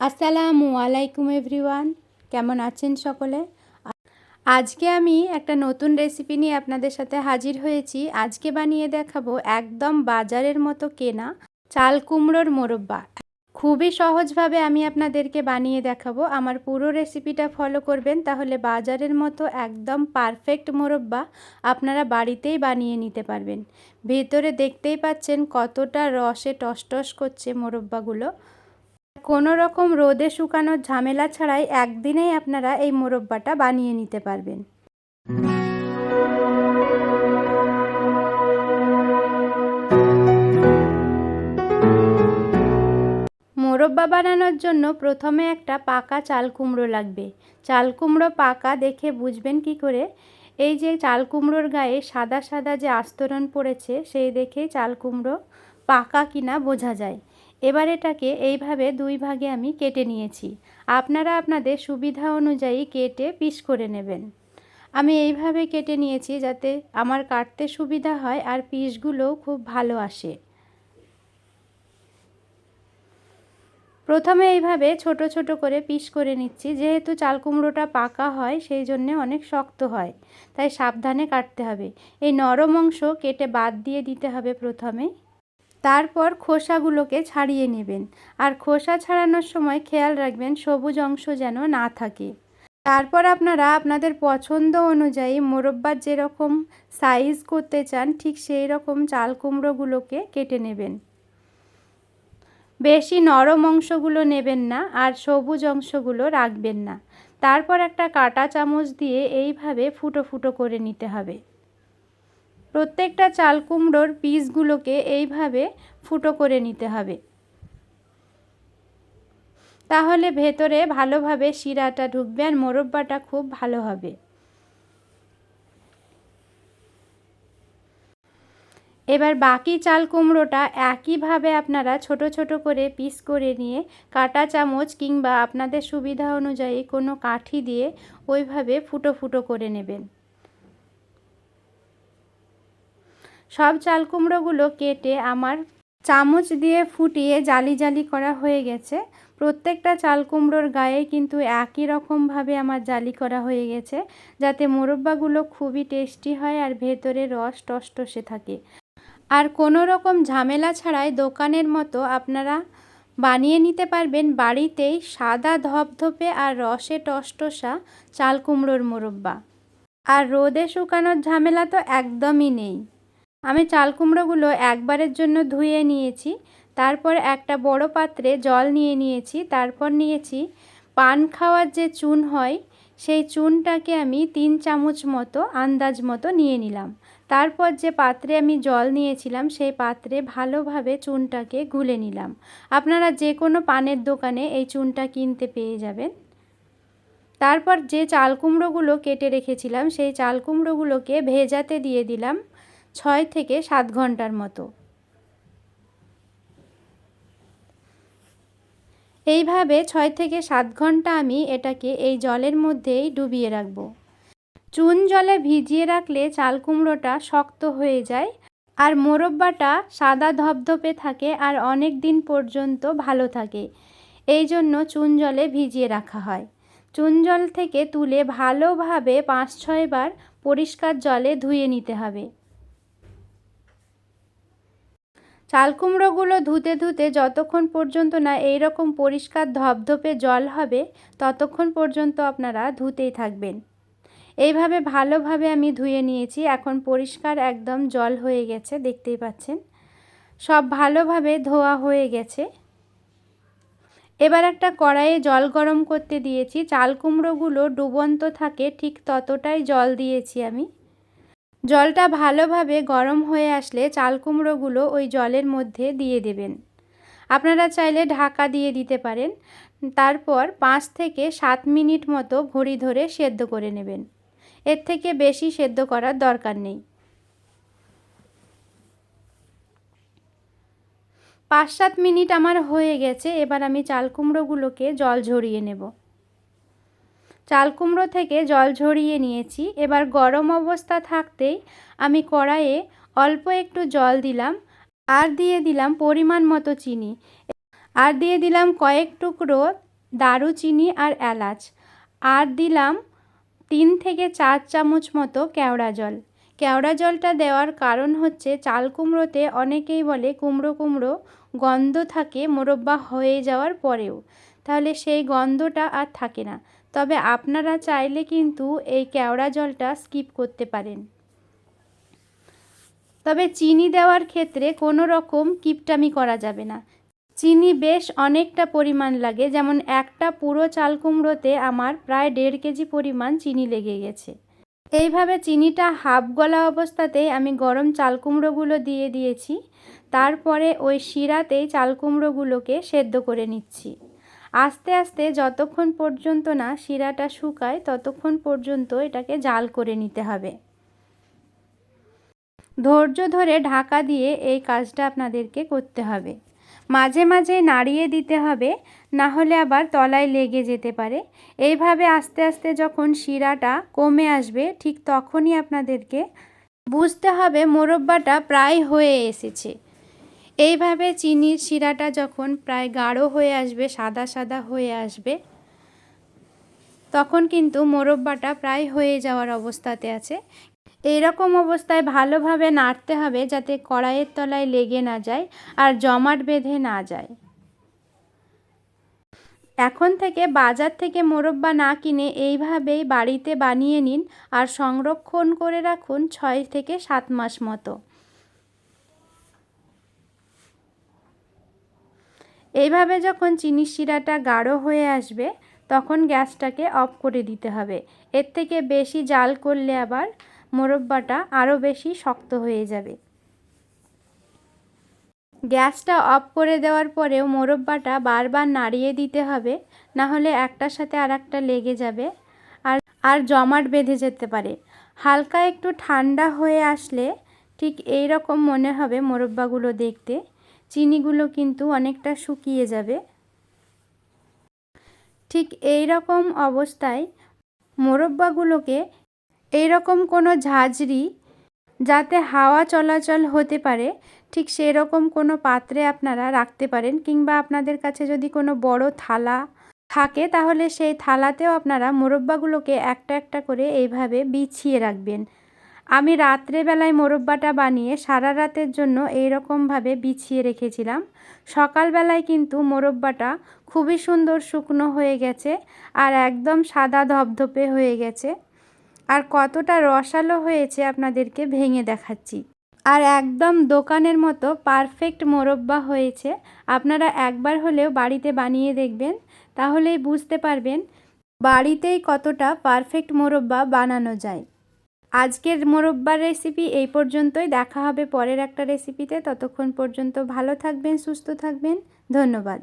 আসসালামু আলাইকুম এভরিওয়ান, কেমন আছেন সকলে? আজকে আমি একটা নতুন রেসিপি নিয়ে আপনাদের সাথে হাজির হয়েছি। আজকে বানিয়ে দেখাবো একদম বাজারের মতো কেনা চাল কুমড়োর মোরব্বা। খুবই সহজভাবে আমি আপনাদেরকে বানিয়ে দেখাবো। আমার পুরো রেসিপিটা ফলো করবেন, তাহলে বাজারের মতো একদম পারফেক্ট মোরব্বা আপনারা বাড়িতেই বানিয়ে নিতে পারবেন। ভেতরে দেখতেই পাচ্ছেন কতটা রসে টসটস করছে মোরব্বাগুলো। কোনো রকম রোদে শুকানোর ঝামেলা ছাড়াই একদিনেই আপনারা এই মোরব্বাটা বানিয়ে নিতে পারবেন। মোরব্বা বানানোর জন্য প্রথমে একটা পাকা চাল কুমড়ো লাগবে। চাল কুমড়ো পাকা দেখে বুঝবেন কি করে? এই যে চাল কুমড়োর গায়ে সাদা সাদা যে আস্তরণ পড়েছে, সেই দেখেই চাল কুমড়ো পাকা কিনা বোঝা যায়। এবার এটাকে এইভাবে দুই ভাগে আমি কেটে নিয়েছি। আপনারা আপনাদের সুবিধা অনুযায়ী কেটে পিস করে নেবেন। আমি এইভাবে কেটে নিয়েছি যাতে আমার কাটতে সুবিধা হয় আর পিসগুলোও খুব ভালো আসে। প্রথমে এইভাবে ছোট ছোট করে পিস করে নিচ্ছি। যেহেতু চাল কুমড়োটা পাকা হয়, সেই জন্যে অনেক শক্ত হয়, তাই সাবধানে কাটতে হবে। এই নরম অংশ কেটে বাদ দিয়ে দিতে হবে প্রথমে। তারপর খোসাগুলোকে ছাড়িয়ে নেবেন। আর খোসা ছাড়ানোর সময় খেয়াল রাখবেন সবুজ অংশ যেন না থাকে। তারপর আপনারা আপনাদের পছন্দ অনুযায়ী মোরব্বার যেরকম সাইজ করতে চান, ঠিক সেই রকম চাল কুমড়োগুলোকে কেটে নেবেন। বেশি নরম অংশগুলো নেবেন না আর সবুজ অংশগুলো রাখবেন না। তারপর একটা কাটা চামচ দিয়ে এইভাবে ফুটো ফুটো করে নিতে হবে। প্রত্যেকটা চাল কুমড়োর পিসগুলোকে এইভাবে ফুটো করে নিতে হবে। তাহলে ভেতরে ভালোভাবে শিরাটা ঢুকবে আর মোরব্বাটা খুব ভালো হবে। এবার বাকি চাল কুমড়োটা একইভাবে আপনারা ছোট ছোট করে পিস করে নিয়ে কাটা চামচ কিংবা আপনাদের সুবিধা অনুযায়ী কোনো কাঠি দিয়ে ওইভাবে ফুটো ফুটো করে নেবেন। সব চাল কুমড়োগুলো কেটে আমার চামচ দিয়ে ফুটিয়ে জালি জালি করা হয়ে গেছে। প্রত্যেকটা চাল কুমড়োর গায়ে কিন্তু একই রকমভাবে আমার জালি করা হয়ে গেছে, যাতে মোরব্বাগুলো খুবই টেস্টি হয় আর ভেতরে রস টসটসে থাকে। আর কোনো রকম ঝামেলা ছাড়াই দোকানের মতো আপনারা বানিয়ে নিতে পারবেন বাড়িতেই সাদা ধপধপে আর রসে টসটসা চাল কুমড়োর মোরব্বা। আর রোদে শুকানোর ঝামেলা তো একদমই নেই। আমি চাল কুমড়োগুলো একবারের জন্য ধুয়ে নিয়েছি, তারপর একটা বড় পাত্রে জল নিয়ে নিয়েছি, তারপর নিয়েছি পান খাওয়ার যে চুন হয়, সেই চুনটাকে আমি তিন চামচ মতো আন্দাজ মতো নিয়ে নিলাম। তারপর যে পাত্রে আমি জল নিয়েছিলাম, সেই পাত্রে ভালোভাবে চুনটাকে গুলে নিলাম। আপনারা যে কোনো পানের দোকানে এই চুনটা কিনতে পেয়ে যাবেন। তারপর যে চাল কুমড়োগুলো কেটে রেখেছিলাম, সেই চাল কুমড়োগুলোকে ভেজাতে দিয়ে দিলাম। ছয় থেকে সাত ঘণ্টার মতো। এইভাবে ছয় থেকে সাত ঘণ্টা আমি এটাকে এই জলের মধ্যেই ডুবিয়ে রাখব। চুন জলে ভিজিয়ে রাখলে চাল কুমড়োটা শক্ত হয়ে যায় আর মোরব্বাটা সাদা ধপধপে থাকে আর অনেক দিন পর্যন্ত ভালো থাকে। এই জন্য চুন জলে ভিজিয়ে রাখা হয়। চুন জল থেকে তুলে ভালোভাবে পাঁচ ছয়বার পরিষ্কার জলে ধুয়ে নিতে হবে। চাল কুমড়োগুলো ধুতে ধুতে যতক্ষণ পর্যন্ত না এই রকম পরিষ্কার ধপধপে জল হবে, ততক্ষণ পর্যন্ত আপনারা ধুতেই থাকবেন। এইভাবে ভালোভাবে আমি ধুয়ে নিয়েছি, এখন পরিষ্কার একদম জল হয়ে গেছে, দেখতেই পাচ্ছেন। সব ভালোভাবে ধোয়া হয়ে গেছে। এবার একটা কড়াইয়ে জল গরম করতে দিয়েছি চাল কুমড়োগুলো ডুবন্ত থাকে, ঠিক ততটাই জল দিয়েছি আমি। জলটা ভালোভাবে গরম হয়ে আসলে চাল কুমড়োগুলো ওই জলের মধ্যে দিয়ে দেবেন। আপনারা চাইলে ঢাকা দিয়ে দিতে পারেন। তারপর পাঁচ থেকে সাত মিনিট মতো ঘড়ি ধরে সেদ্ধ করে নেবেন। এর থেকে বেশি সেদ্ধ করার দরকার নেই। পাঁচ সাত মিনিট আমার হয়ে গেছে, এবার আমি চাল কুমড়োগুলোকে জল ঝরিয়ে নেব। চাল কুমড়ো থেকে জল ঝরিয়ে নিয়েছি। এবার গরম অবস্থা থাকতেই আমি কড়াইয়ে অল্প একটু জল দিলাম আর দিয়ে দিলাম পরিমাণ মতো চিনি। আর দিয়ে দিলাম কয়েক টুকরো দারুচিনি আর এলাচ। আর দিলাম তিন থেকে চার চামচ মতো কেওড়া জল। কেওড়া জলটা দেওয়ার কারণ হচ্ছে চাল কুমড়োতে অনেকেই বলে কুমড়ো কুমড়ো গন্ধ থাকে, মোরব্বা হয়ে যাওয়ার পরেও। তাহলে সেই গন্ধটা আর থাকে না। তবে আপনারা চাইলে কিন্তু এই কেওড়া জলটা স্কিপ করতে পারেন। তবে চিনি দেওয়ার ক্ষেত্রে কোনো রকম কিপটামি করা যাবে না। চিনি বেশ অনেকটা পরিমাণ লাগে, যেমন একটা পুরো চাল কুমড়োতে আমার প্রায় দেড় কেজি পরিমাণ চিনি লেগে গেছে। এইভাবে চিনিটা হাফ গলা অবস্থাতেই আমি গরম চাল কুমড়োগুলো দিয়ে দিয়েছি, তারপরে ওই শিরাতেই চাল কুমড়োগুলোকে সেদ্ধ করে নিচ্ছি। আস্তে আস্তে যতক্ষণ পর্যন্ত না শিরাটা শুকায়, ততক্ষণ পর্যন্ত এটাকে জাল করে নিতে হবে। ধৈর্য ধরে ঢাকা দিয়ে এই কাজটা আপনাদেরকে করতে হবে। মাঝে মাঝে নাড়িয়ে দিতে হবে, না হলে আবার তলায় লেগে যেতে পারে। এইভাবে আস্তে আস্তে যখন শিরাটা কমে আসবে, ঠিক তখনই আপনাদেরকে বুঝতে হবে মোরব্বাটা প্রায় হয়ে এসেছে। এইভাবে চিনির শিরাটা যখন প্রায় গাঢ় হয়ে আসবে, সাদা সাদা হয়ে আসবে, তখন কিন্তু মোরব্বাটা প্রায় হয়ে যাওয়ার অবস্থাতে আছে। এইরকম অবস্থায় ভালোভাবে নাড়তে হবে যাতে কড়াইয়ের তলায় লেগে না যায় আর জমাট বেঁধে না যায়। এখন থেকে বাজার থেকে মোরব্বা না কিনে এইভাবেই বাড়িতে বানিয়ে নিন আর সংরক্ষণ করে রাখুন ছয় থেকে সাত মাস মতো। এইভাবে যখন চিনি শিরাটা গাঢ় হয়ে আসবে, তখন গ্যাসটাকে অফ করে দিতে হবে। এর থেকে বেশি জাল করলে আবার মোরব্বাটা আরও বেশি শক্ত হয়ে যাবে। গ্যাসটা অফ করে দেওয়ার পরেও মোরব্বাটা বারবার নাড়িয়ে দিতে হবে, না হলে একটার সাথে আর একটা লেগে যাবে আর আর জমাট বেঁধে যেতে পারে। হালকা একটু ঠান্ডা হয়ে আসলে ঠিক এই রকম মনে হবে মোরব্বাগুলো দেখতে। চিনিগুলো কিন্তু অনেকটা শুকিয়ে যাবে। ঠিক এই রকম অবস্থায় মোরব্বাগুলোকে এইরকম কোনো ঝাঁঝরি যাতে হাওয়া চলাচল হতে পারে, ঠিক সেরকম কোনো পাত্রে আপনারা রাখতে পারেন কিংবা আপনাদের কাছে যদি কোনো বড় থালা থাকে তাহলে সেই থালাতেও আপনারা মোরব্বাগুলোকে একটা একটা করে এইভাবে বিছিয়ে রাখবেন। আমি রাত্রেবেলায় মোরব্বাটা বানিয়ে সারা রাতের জন্য এইরকমভাবে বিছিয়ে রেখেছিলাম। সকালবেলায় কিন্তু মোরব্বাটা খুবই সুন্দর শুকনো হয়ে গেছে আর একদম সাদা ধপধপে হয়ে গেছে। আর কতটা রসালো হয়েছে আপনাদেরকে ভেঙে দেখাচ্ছি। আর একদম দোকানের মতো পারফেক্ট মোরব্বা হয়েছে। আপনারা একবার হলেও বাড়িতে বানিয়ে দেখবেন, তাহলেই বুঝতে পারবেন বাড়িতেই কতটা পারফেক্ট মোরব্বা বানানো যায়। আজকের মোরব্বার রেসিপি এই পর্যন্তই। দেখা হবে পরের একটা রেসিপিতে ততক্ষণ পর্যন্ত ভালো থাকবেন, সুস্থ থাকবেন। ধন্যবাদ।